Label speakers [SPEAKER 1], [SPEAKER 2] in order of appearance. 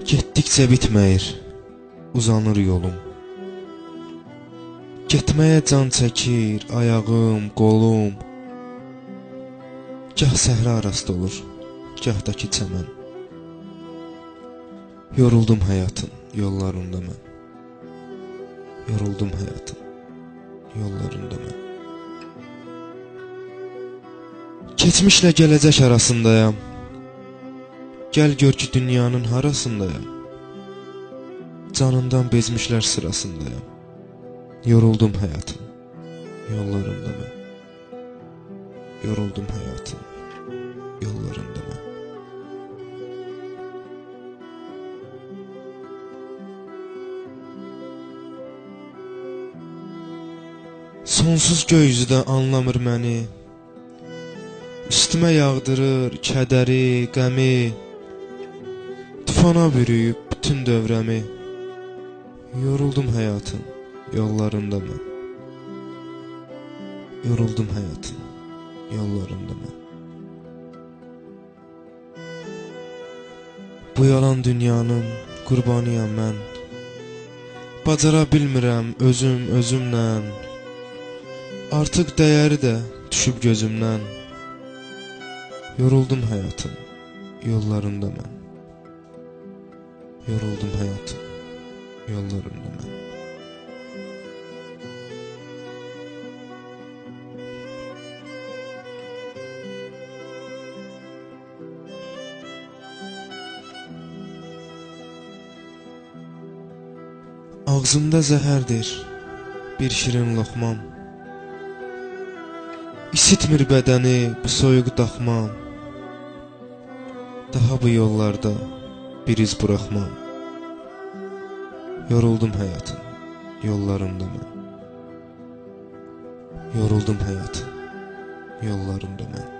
[SPEAKER 1] Getdikcə bitməyir, uzanır yolum. Getməyə can çəkir ayağım, qolum. Gah səhra arası olur, gahdakı çəmən. Yoruldum həyatın yollarında mən. Yoruldum həyatın yollarında mən. Keçmişlə gələcək arasındayam. Gəl gör ki dünyanın harasındayam. Canından bezmişlər sırasındayam. Yoruldum həyatın yollarında mən. Yoruldum həyatın yollarında mən. Sonsuz də anlamır məni. Üstümə yağdırır kədəri, qəmi. Tufana bürüyüb bütün dövrəmi. Yoruldum həyatın yollarında mən. Yoruldum həyatın yollarında mən. Bu yalan dünyanın qurbanıyam mən. Bacara bilmirəm özüm özümlə. Artıq dəyəri də düşüb gözümdən. Yoruldum həyatın yollarında mən. Yoruldum həyatın yollarında mən. Ağzımda zəhərdir bir şirin loxmam. İsitmir bədəni bu soyuq daxmam. Daha bu yollarda bir iz buraxmam. Yoruldum həyatın yollarında mən. Yoruldum həyatın yollarında mən.